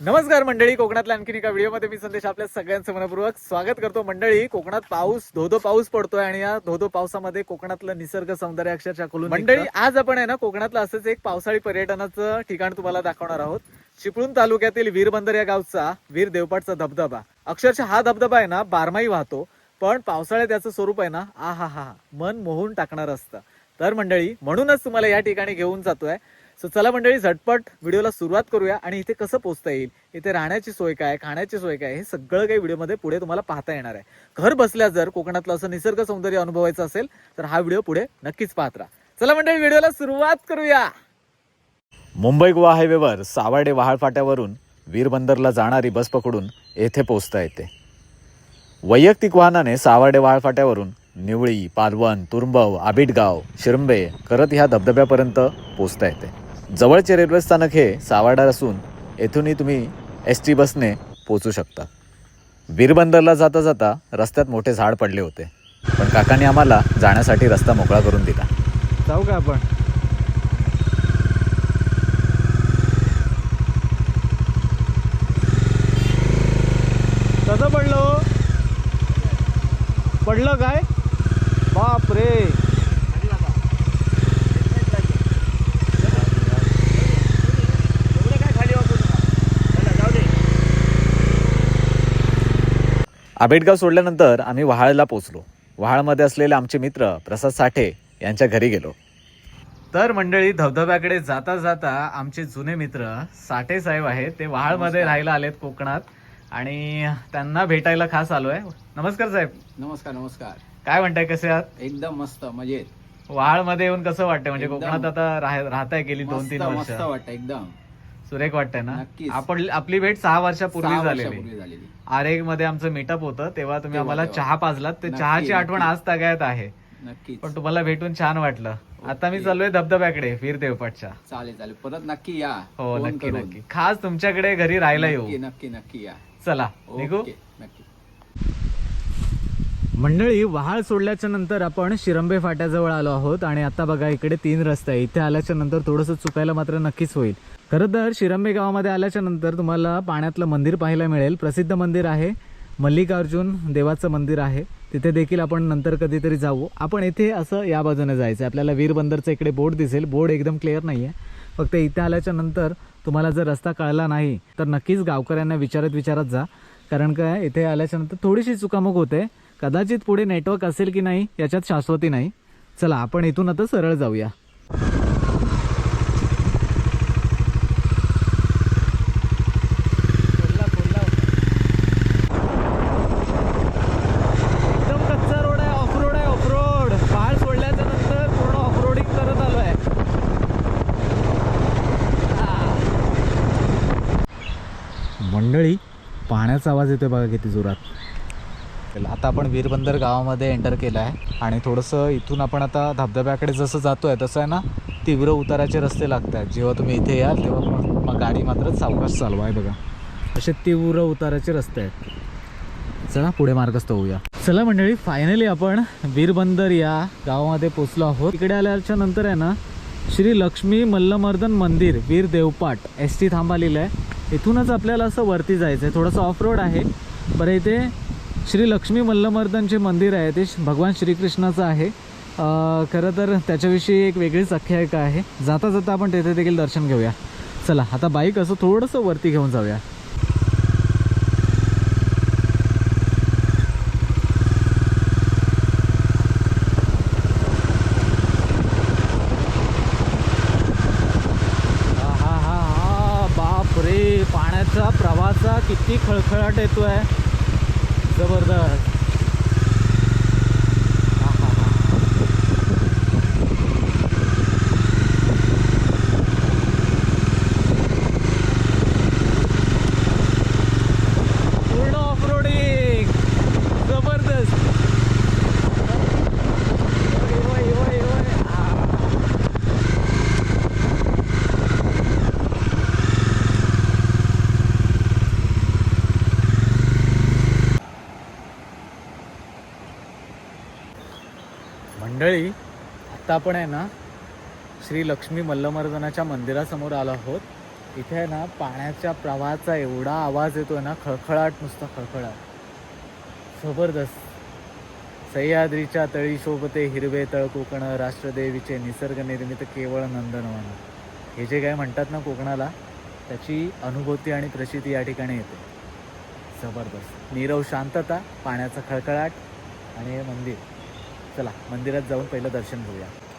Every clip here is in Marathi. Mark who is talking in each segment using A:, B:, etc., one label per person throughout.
A: नमस्कार मंडळी कोकणातल्या आणखीन एका व्हिडिओमध्ये मी संदेश आपल्या सगळ्यांचं मनपूर्वक स्वागत करतो. मंडळी कोकणात पाऊस धोधो पाऊस पडतोय आणि या धोधो पावसामध्ये कोकणातलं निसर्ग सौंदर्य अक्षरशः खुलून मंडळी आज आपण आहे ना कोकणातलं असंच एक पावसाळी पर्यटनाचं ठिकाण तुम्हाला दाखवणार आहोत. चिपळूण तालुक्यातील वीरबंदर या गावचा वीर देवपाटचा धबधबा. अक्षरशः हा धबधबा आहे ना बारमाही वाहतो. पण पावसाळ्यात याचं स्वरूप आहे ना आ हा हा मन मोहून टाकणार असतं. तर मंडळी म्हणूनच तुम्हाला या ठिकाणी घेऊन जातोय. सो चला मंडळी झटपट व्हिडिओला सुरुवात करूया आणि इथे कसं पोहोचता येईल? इथे राहण्याची सोय काय खाण्याची सोय काय हे सगळं काही व्हिडिओमध्ये पुढे तुम्हाला पाहता येणार आहे. घर बसल्या जर कोकणातलं असं निसर्ग सौंदर्य अनुभवायचं असेल तर हा व्हिडिओ पुढे नक्कीच पाहत राहा. चला मंडळी व्हिडिओला सुरुवात करूया. मुंबई गोवा हायवेवर सावर्डे वहाळ फाट्यावरून वीरबंदरला जाणारी बस पकडून येथे पोहोचता येते. वैयक्तिक वाहनाने सावर्डे वहाळ फाट्यावरून निवळी पालवण तुरंबव आबिटगाव शिरंबे करत ह्या धबधब्यापर्यंत पोहोचता येते. जवळचे रेल्वे स्थानक हे सावाडार असून येथूनही तुम्ही एस टी बसने पोचू शकता. वीरबंदरला जाता जाता रस्त्यात मोठे झाड पडले होते. पण काकांनी आम्हाला जाण्यासाठी रस्ता मोकळा करून दिला. जाऊ का आपण? कसं पडलं हो? पडलं काय? बाप रे आंबेडगाव सोडल्यानंतर आम्ही वहाळला पोचलो वहाळमध्ये असलेले आमचे मित्र प्रसाद साठे यांच्या घरी गेलो. तर मंडळी धबधब्याकडे जाता जाता आमचे जुने मित्र साठे साहेब आहेत. ते वहाळमध्ये राहायला आलेत कोकणात आणि त्यांना भेटायला खास आलोय. नमस्कार साहेब.
B: नमस्कार नमस्कार.
A: काय म्हणताय कसे आहात?
B: एकदम मस्त मजेत.
A: वहाळमध्ये येऊन कसं वाटतंय? म्हणजे. कोकणात आता राह- राहताय गेली दोन तीन
B: मस्त
A: वर्ष.
B: वाटतं एकदम.
A: सुरेख वाटतंय ना?
B: नक्कीच.
A: आपण आपली भेट सहा वर्षापूर्वी
B: सहा
A: झालेली.
B: वर्षापूर्वी झालेली.
A: आरेगमध्ये आमचं मीटअप होतं तेव्हा तुम्ही
B: तेव्हा,
A: आम्हाला
B: तेव्हा.
A: चहा पाजलात. ते
B: नक्की,
A: चहाची आठवण
B: नक्की.
A: आज तागायत आहे.
B: नक्कीच.
A: पण तुम्हाला भेटून छान वाटलं. आता मी
B: ओके.
A: चाललोय धबधब्याकडे वीर देवपाटच्या.
B: चालेल चालेल. परत नक्की या.
A: हो
B: फोन
A: नक्की
B: करून.
A: नक्की. खास तुमच्याकडे घरी राहायला
B: नक्की
A: येऊ.
B: नक्की नक्की या.
A: चला निघू?
B: ओके नक्की.
A: मंडळी वहाळ सोडल्याच्या नंतर आपण शिरंबे फाट्याजवळ आलो आहोत आणि आता बघा इकडे तीन रस्ते आहे इथे आल्याच्यानंतर थोडंसं चुकायला मात्र नक्कीच होईल. खरं तर शिरंबे गावामध्ये आल्याच्यानंतर तुम्हाला पाण्यातलं मंदिर पाहायला मिळेल. प्रसिद्ध मंदिर आहे मल्लिकार्जुन देवाचं मंदिर आहे. तिथे देखील आपण नंतर कधीतरी जाऊ. आपण इथे असं या बाजूने जायचं आपल्याला वीरबंदरचं इकडे बोर्ड दिसेल. बोर्ड एकदम क्लिअर नाही आहे फक्त इथे आल्याच्यानंतर तुम्हाला जर रस्ता कळला नाही तर नक्कीच गावकऱ्यांना विचारत विचारत जा. कारण काय इथे आल्याच्यानंतर थोडीशी चुकामुक होते. कदाचित पुढे नेटवर्क असेल की नाही याच्यात शाश्वती नाही. चला आपण इथून आता सरळ जाऊया एकदम कच्चा रोड आहे ऑफ रोड आहे ऑफ रोड पहाड सोडल्याच्या नंतर पूर्ण ऑफ रोडिंग करत आलोय मंडळी वाघाचा आवाज येतोय बघा किती जोरात. आता आपण वीरबंदर गावामध्ये एंटर केलं आहे. आणि थोडंसं इथून आपण आता धबधब्याकडे जसं जातोय तसं आहे ना तीव्र उताराचे रस्ते लागत आहेत जेव्हा तुम्ही इथे याल तेव्हा मग- मग गाडी मात्र सावकाश चालवा आहे बघा. असे तीव्र उताराचे रस्ते आहेत. चला पुढे मार्गस्थ होऊया. चला मंडळी फायनली आपण वीरबंदर या गावामध्ये पोचलो आहोत. इकडे आल्याच्यानंतर आहे ना श्री लक्ष्मी मल्लमर्दन मंदिर वीर देवपाट एस टी थांबा लिहिलं आहे. इथूनच आपल्याला असं वरती जायचं आहे थोडंसं ऑफ रोड आहे. बरं इथे श्री लक्ष्मी मल्लमर्दनचे मंदिर आहे. ते भगवान श्रीकृष्णाचं आहे. खरं तर त्याच्याविषयी एक वेगळीच आख्यायिका आहे. जाता जाता आपण तेथे देखील दर्शन घेऊया. चला आता बाईक असं थोडंसं वरती घेऊन जाऊया हा हा हा बाप रे पाण्याचा प्रवाहाचा किती खळखळाट आहे जबरदस्त हा, हा, हा. पूर्ण ऑफरोडिंग जबरदस्त ओय, ओय, ओय, ओय. आ. मंडळी आत्ता आपण आहे ना श्री लक्ष्मी मल्लमर्दनाच्या मंदिरासमोर आलो आहोत. इथे आहे ना पाण्याच्या प्रवाहाचा एवढा आवाज येतो आहे ना खळखळाट नुसता खळखळाट. जबरदस्त. सह्याद्रीच्या तळी शोभते हिरवे तळ कोकण राष्ट्रदेवीचे निसर्ग निर्मित केवळ नंदनवन. हे जे काय म्हणतात ना कोकणाला त्याची अनुभूती आणि प्रसिद्धी या ठिकाणी येते. जबरदस्त. नीरव शांतता पाण्याचा खळखळाट आणि हे मंदिर. चला मंदिरात जाऊन पहिलं दर्शन घेऊया.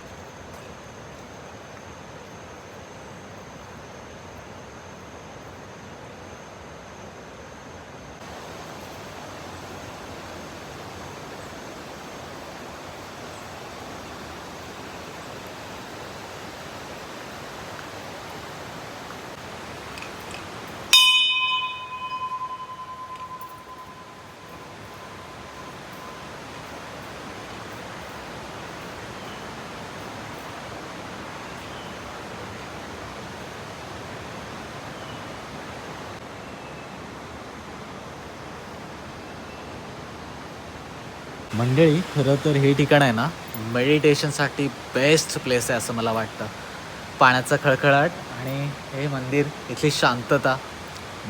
A: मंडळी खरं तर हे ठिकाण आहे ना मेडिटेशनसाठी बेस्ट प्लेस आहे असं मला वाटतं. पाण्याचा खळखळाट आणि हे मंदिर इथली शांतता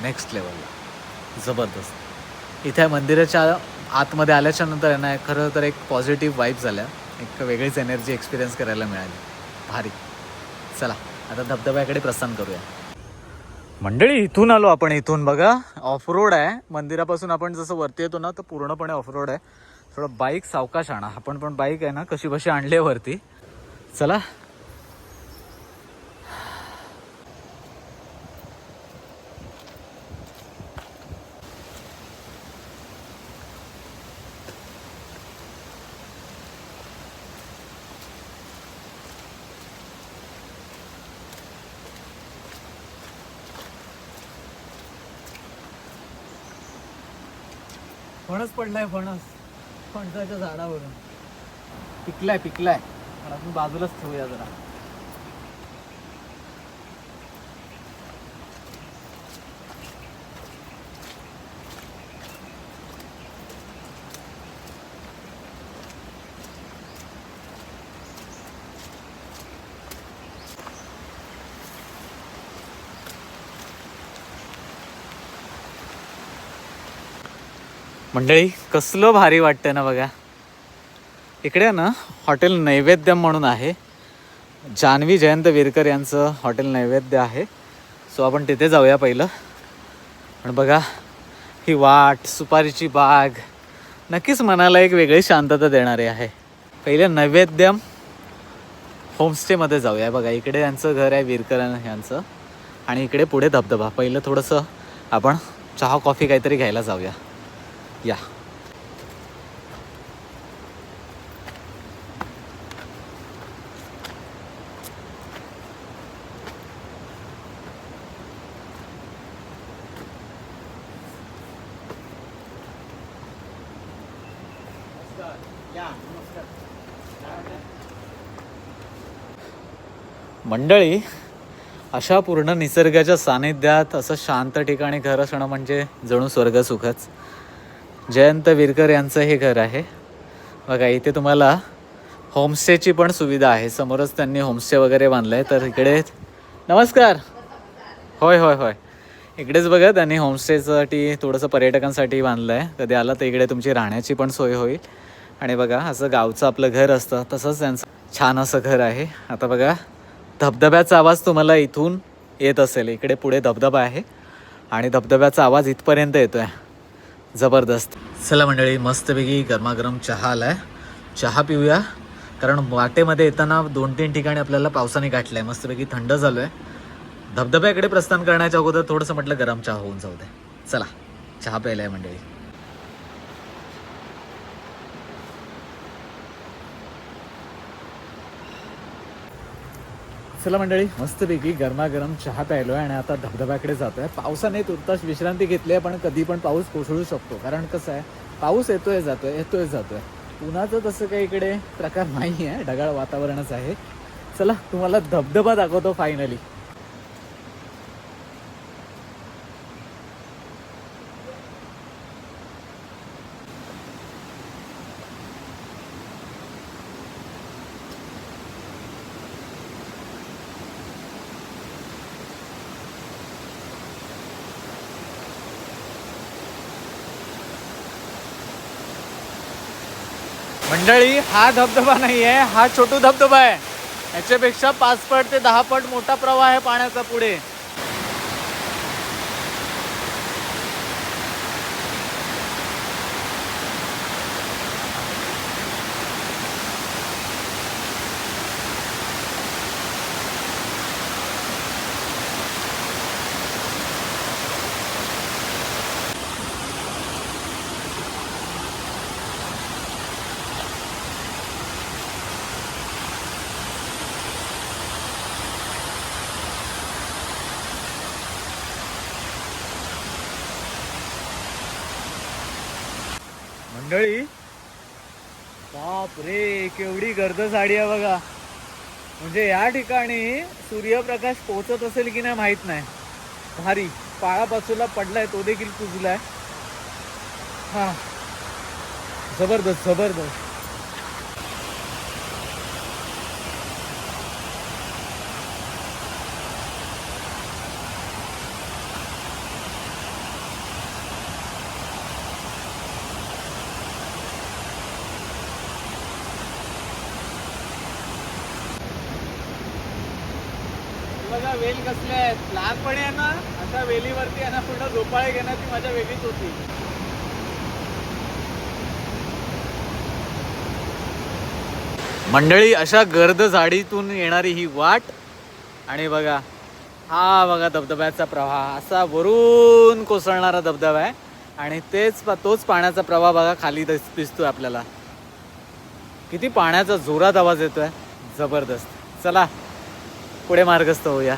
A: नेक्स्ट लेवलला जबरदस्त. इथे मंदिराच्या आतमध्ये आल्याच्यानंतर आहे ना खरं तर एक पॉझिटिव्ह वाईब झाल्या एक वेगळीच एनर्जी एक्सपिरियन्स करायला मिळाली. भारी. चला आता धबधब्याकडे प्रस्थान करूया. मंडळी इथून आलो आपण. इथून बघा ऑफ रोड आहे. मंदिरापासून आपण जसं वरती येतो ना तर पूर्णपणे ऑफ रोड आहे. थोडं बाईक सावकाश आणा. आपण पण बाईक आहे ना कशी बशी आणले वरती. चला. फणस पडलाय फणस. फणसाच्या झाडावरून. पिकलाय पिकलाय. पण आपण बाजूलाच ठेवूया जरा. मंडळी कसलं भारी वाटतं ना बघा. इकडे ना हॉटेल नैवेद्यम म्हणून आहे. जान्हवी जयंत विरकर यांचं हॉटेल नैवेद्य आहे. सो आपण तिथे जाऊया पहिलं. पण बघा ही वाट सुपारीची बाग नक्कीच मनाला एक वेगळी शांतता देणारी आहे. पहिले नैवेद्यम होमस्टेमध्ये जाऊया. बघा इकडे यांचं घर आहे विरकर यांचं. आणि इकडे पुढे धबधबा. पहिलं थोडंसं आपण चहा कॉफी काहीतरी घ्यायला जाऊया. या. मंडळी अशा पूर्ण निसर्गाच्या सानिध्यात असं शांत ठिकाणी घर असणं म्हणजे जणू स्वर्ग सुखच. जयंत विरकर यांचं हे घर आहे. बघा इथे तुम्हाला होमस्टेची पण सुविधा आहे. समोरच त्यांनी होमस्टे वगैरे बांधलं आहे तर इकडे नमस्कार. होय होय होय. इकडेच बघा त्यांनी होमस्टेसाठी थोडंसं पर्यटकांसाठी बांधलं आहे कधी आला तर इकडे तुमची राहण्याची पण सोय होईल. आणि बघा असं गावचं आपलं घर असतं. तसंच त्यांचं छान असं घर आहे. आता बघा धबधब्याचा आवाज तुम्हाला इथून येत असेल. इकडे पुढे धबधबा आहे. आणि धबधब्याचा आवाज इथपर्यंत येतो आहे जबरदस्त. चला मंडळी मस्तपैकी गरमागरम चहा आलाय. चहा पिऊया. कारण वाटेमध्ये येताना दोन तीन ठिकाणी आपल्याला पावसाने गाठलं आहे मस्तपैकी थंड झालो आहे धबधब्याकडे प्रस्थान करण्याच्या अगोदर थोडंसं म्हटलं गरम चहा होऊन जाऊ दे. चला चहा प्यायला आहे मंडळी. चला मंडळी मस्तपैकी गरमागरम चहा प्यायलोय आणि आता धबधब्याकडे जातो आहे पावसाने तुर्तास विश्रांती घेतली आहे पण कधी पण पाऊस कोसळू शकतो. कारण कसं आहे पाऊस येतोय जातोय येतोय जातोय. उन्हाचं तसं काही इकडे प्रकार नाही आहे ढगाळ वातावरणच आहे. चला तुम्हाला धबधबा दाखवतो फायनली मंडळी हा धबधबा नाही आहे हा छोटू धबधबा आहे. याच्यापेक्षा पाच पट ते दहा पट मोठा प्रवाह आहे पाण्याचा पुढे. मंडळी? बाप रे केवढी गर्द साडी आहे बघा. म्हणजे या ठिकाणी सूर्यप्रकाश पोचत असेल की नाही माहीत नाही. भारी. पाळापाचूला पडलाय तो देखील कुजलाय. हा. जबरदस्त जबरदस्त बघा वेल कसले आहेत? लहानपणी आहे ना अशा वेलीवरती आहे ना पूर्ण झोपाळे घेण्याची माझ्या वेगळीच होती. मंडळी अशा गर्द झाडीतून येणारी ही वाट आणि बघा हा बघा धबधब्याचा प्रवाह असा वरून कोसळणारा धबधबा आहे आणि तेच पा- तोच पाण्याचा प्रवाह बघा खाली दिस- दिसतोय आपल्याला. किती पाण्याचा जोरात आवाज येतोय जबरदस्त. चला पुढे मार्गस्थ होऊया.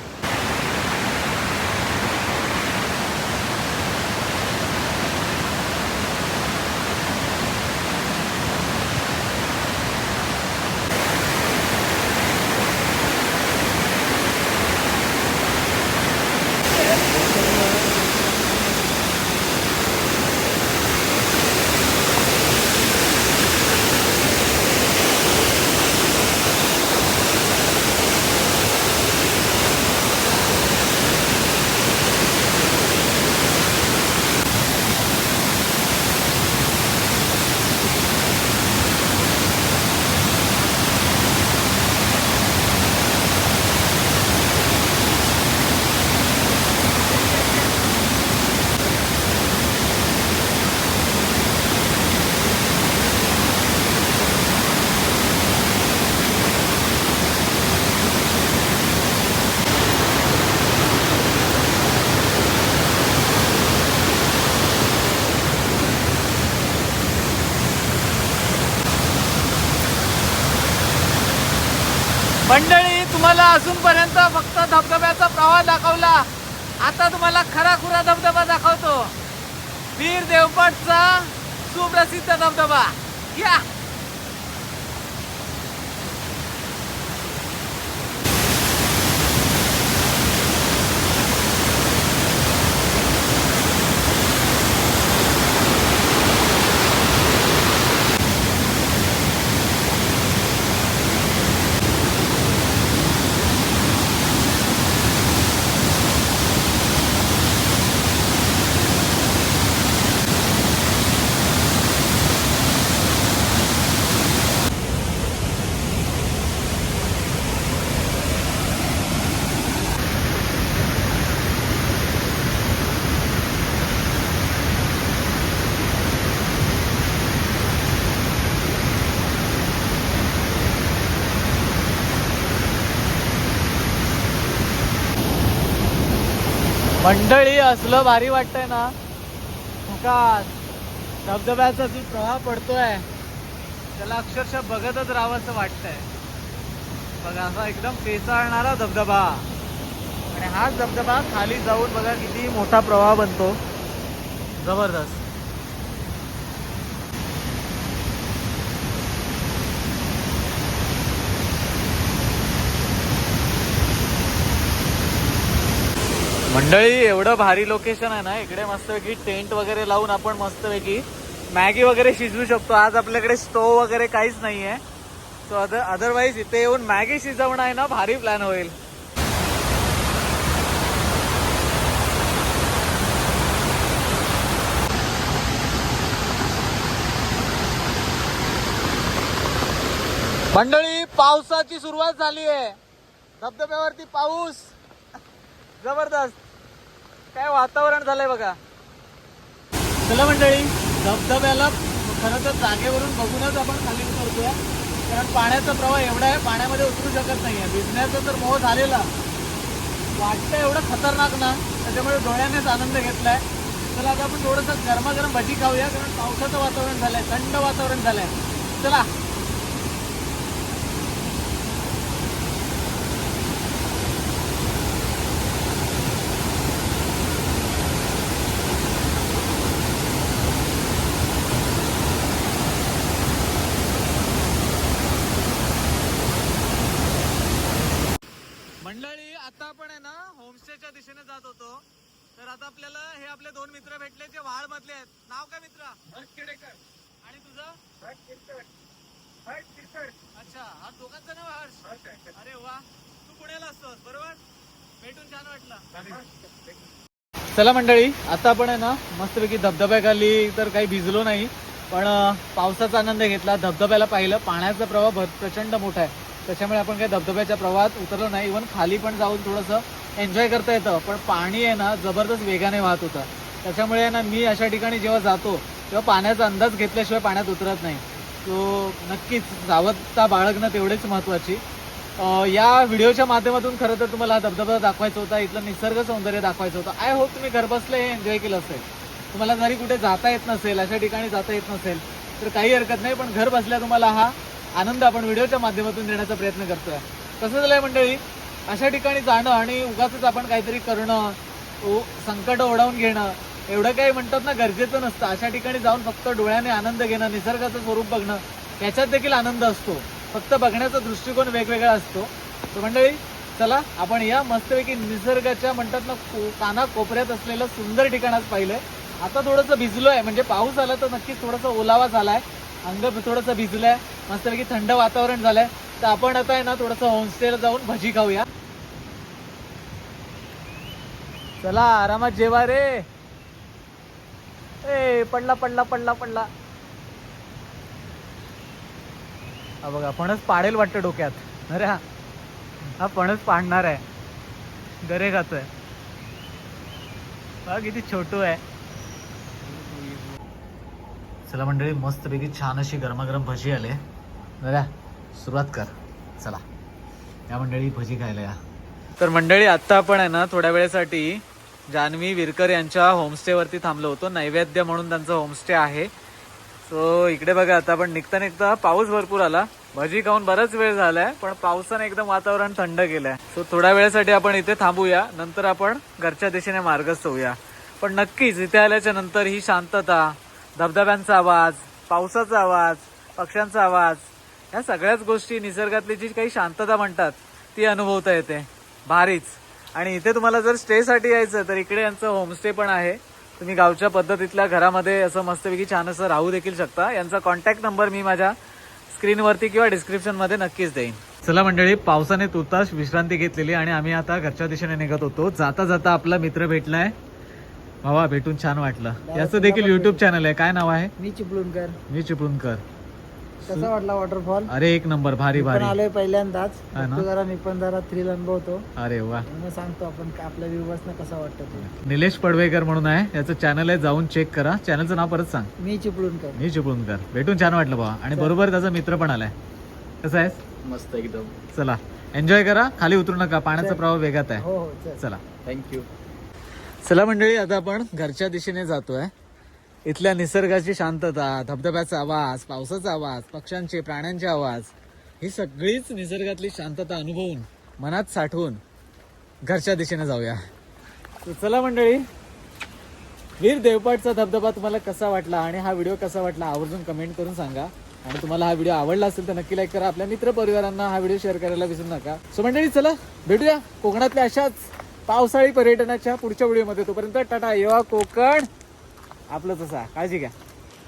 A: मंडळी तुम्हाला अजूनपर्यंत फक्त धबधब्याचा प्रवाह दाखवला. आता तुम्हाला खरा खुरा धबधबा दाखवतो. वीर देवपटचा सुप्रसिद्ध धबधबा. या! मंडळी असलं भारी वाटतंय ना? झकास धबधब्याचा जो प्रवाह पडतोय त्याला अक्षरशः बघतच राहावंसं वाटतंय. बघा असा एकदम पेचाळणारा धबधबा. आणि हाच धबधबा खाली जाऊन बघा किती मोठा प्रवाह बनतो. जबरदस्त. मंडळी एवढं भारी लोकेशन आहे ना इकडे मस्तपैकी टेंट वगैरे लावून आपण मस्तपैकी मॅगी वगैरे शिजवू शकतो. आज आपल्याकडे स्टोव वगैरे काहीच नाहीये. सो अदर अदरवाईज इथे येऊन मॅगी शिजवणं आहे ना भारी प्लॅन होईल. मंडळी पावसाची सुरुवात झाली आहे धबधब्यावरती पाऊस. जबरदस्त. काय वातावरण झालंय बघा. चला मंडळी धबधब्याला खरं तर जागेवरून बघूनच आपण खाली उतरतोय. कारण पाण्याचा प्रवाह एवढा आहे पाण्यामध्ये उतरू शकत नाहीये भिजण्याचा तर मोह झालेला. वाटतं एवढं खतरनाक ना त्याच्यामुळे डोळ्यानेच आनंद घेतलाय. चला आता आपण थोडंसं गरमागरम भजी खाऊया कारण पावसाचं वातावरण झालंय थंड वातावरण झालंय. चला मंडळी आता आपण आहे ना होमस्टेच्या दिशेने जात होतो तर आता आपल्याला हे आपले दोन मित्र भेटले जे वाळ मधले आहेत. नाव काय मित्र? आणि तुझं? अच्छा हा दोघांचं नाव हर्ष? अरे वा तू पुण्याला असतोस बरोबर? भेटून छान वाटलं. चला मंडळी आता आपण आहे ना मस्तपैकी धबधब्याखाली तर काही भिजलो नाही पण पावसाचा आनंद घेतला. धबधब्याला पाहिलं पाण्याचा प्रवाह प्रचंड मोठा आहे. त्याच्यामुळे आपण काही धबधब्याच्या प्रवाहात उतरलो नाही. इव्हन खाली पण जाऊन थोडंसं एन्जॉय करता येतं पण पाणी आहे ना जबरदस्त वेगाने वाहत होतं. त्याच्यामुळे आहे ना मी अशा ठिकाणी जेव्हा जातो तेव्हा पाण्याचा अंदाज घेतल्याशिवाय पाण्यात उतरत नाही. तो नक्कीच सावधता बाळगणं तेवढेच महत्त्वाची. या व्हिडिओच्या माध्यमातून खरं तर तुम्हाला हा धबधबा दाखवायचा होता इथलं निसर्ग सौंदर्य दाखवायचं होतं. आय होप तुम्ही घरबसले हे एन्जॉय केलं असेल. तुम्हाला जरी कुठे जाता येत नसेल अशा ठिकाणी जाता येत नसेल तर काही हरकत नाही पण घर बसल्या तुम्हाला हा आनंद आपण व्हिडिओच्या माध्यमातून देण्याचा प्रयत्न करतोय. कसं झालंय मंडळी? अशा ठिकाणी जाणं आणि उगाच आपण काहीतरी करणं ओ- संकट ओढावून घेणं एवढं काही म्हणतात ना गरजेचं नसतं. अशा ठिकाणी जाऊन फक्त डोळ्याने आनंद घेणं निसर्गाचं स्वरूप बघणं याच्यात देखील आनंद असतो. फक्त बघण्याचा दृष्टिकोन वेगवेगळा असतो. तर मंडळी चला आपण या मस्तपैकी निसर्गाच्या म्हणतात ना को- काना कोपऱ्यात असलेलं सुंदर ठिकाण आज पाहिलंय. आता थोडंसं भिजलोय म्हणजे पाऊस आला तर नक्कीच थोडासा ओलावा झालाय. अंग थोडंसं भिजलंय. मस्तपैकी थंड वातावरण झालंय. तर आपण आता आहे ना थोडंसं होमस्टेला जाऊन भजी खाऊया. चला आरामात जेवा रे. ए पडला पडला पडला पडला. हा बघा फणस पाडेल वाटतं डोक्यात. अरे हा. हा फणस पाडणार आहे. गरे खातोय. बघा किती छोटू आहे. चला मंडळी मस्तपैकी छान अशी गरमागरम भजी आले बघा. सुरुवात कर. चला. या मंडळी भजी खायला या. तर मंडळी आत्ता आपण आहे ना थोड्या वेळेसाठी जान्हवी विरकर यांच्या होमस्टेवरती थांबलो होतो. नैवेद्य म्हणून त्यांचं होमस्टे आहे. सो इकडे बघा आता आपण निघता निघता पाऊस भरपूर आला. भजी खाऊन बराच वेळ झालाय पण पावसाने एकदम वातावरण थंड केलंय. सो थोड्या वेळेसाठी आपण इथे थांबूया. नंतर आपण घरच्या दिशेने मार्गस्थ होऊया. पण नक्कीच इथे आल्याच्यानंतर ही शांतता धबधब्यांचा आवाज पावसाचा आवाज पक्ष्यांचा आवाज या सगळ्याच गोष्टी निसर्गातली जी काही शांतता म्हणतात ती अनुभवता येते. भारीच. आणि इथे तुम्हाला जर स्टेसाठी यायचं तर इकडे यांचं होमस्टे पण आहे. तुम्ही गावच्या पद्धतीतल्या घरामध्ये असं मस्तपैकी छान असं राहू देखील शकता. यांचा कॉन्टॅक्ट नंबर मी माझ्या स्क्रीनवरती किंवा डिस्क्रिप्शनमध्ये नक्कीच देईन. चला मंडळी पावसाने तुर्तास विश्रांती घेतलेली आणि आम्ही आता घरच्या दिशेने निघत होतो. जाता जाता आपला मित्र भेटलाय. भावा भेटून छान वाटलं. याचं देखील युट्यूब चॅनल आहे. काय नाव आहे?
C: मी चिपळूणकर.
A: मी चिपळूणकर.
C: कसा वाटला वॉटरफॉल
A: अरे एक नंबर भारी भारी.
C: आलोय पहिल्यांदाच.
A: हा ना?
C: जरा मी पण जरा थ्रिल अनुभवतो.
A: अरे वा.
C: मग सांगतो आपण का- आपल्या व्ह्यूवर्सना कसा वाटतं ते.
A: निलेश पडवेकर म्हणून आहे. याचं चॅनल आहे जाऊन चेक करा. चॅनलचं नाव परत सांग.
C: मी चिपळूणकर.
A: मी चिपळूणकर. भेटून छान वाटलं बाबा आणि बरोबर त्याचा मित्र पण आलाय. कसं आहेस?
B: मस्त एकदम.
A: चला. एन्जॉय करा. खाली उतरू नका. पाण्याचा प्रवाह वेगात आहे.
C: हो हो चल.
A: चला.
B: थँक्यू
A: चला मंडळी आता आपण घरच्या दिशेने जातोय. इथल्या निसर्गाची शांतता धबधब्याचा आवाज पावसाचा आवाज पक्ष्यांचे प्राण्यांचे आवाज ही सगळीच निसर्गातली शांतता अनुभवून मनात साठवून घरच्या दिशेने जाऊया. तर चला मंडळी वीर देवपाटचा धबधबा तुम्हाला कसा वाटला आणि हा व्हिडिओ कसा वाटला आवर्जून कमेंट करून सांगा. आणि तुम्हाला हा व्हिडिओ आवडला असेल तर नक्की लाईक करा. आपल्या मित्र परिवारांना हा व्हिडिओ शेअर करायला विसरू नका. सो मंडळी चला भेटूया कोकणातल्या अशाच पावसाळी पर्यटनाच्या पुढच्या व्हिडिओमध्ये. तोपर्यंत टाटा येवा कोकण. आपलं तसा काळजी घ्या.